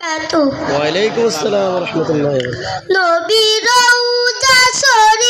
ওয়ালাইকুম আসসালাম রহমতুল্লাহ নবী শরীফ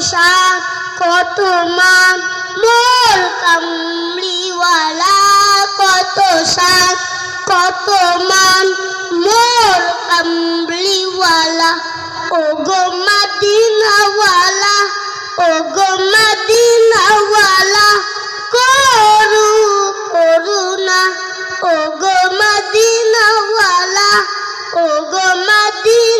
শান কত মান মোর কামলিওয়ালা কত শান কত মান মোর কামলিওয়ালা ও গো মদিনাওয়ালা ও গো মদিনাওয়ালা, করু করুণা ও গো মদিনাওয়ালা ও গো মদিনাওয়ালা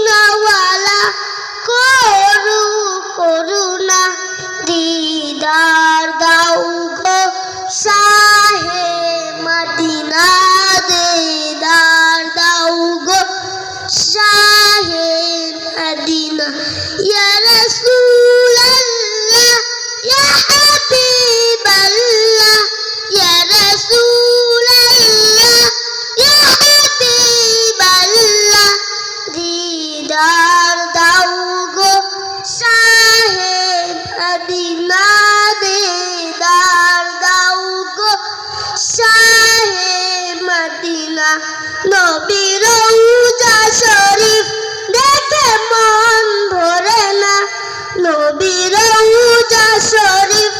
শাহে মদিনা ইয়া রাসূলাল্লাহ ইয়া হাবিবাল্লাহ ইয়া রাসূলাল্লাহ ইয়া হাবিবাল্লাহ দিদার দাও গো শাহে মদিনা দিদার দাও গো শাহে মদিনা নবী রওজা শরীফ দেখে মন ভরে না। নবীর শরীফ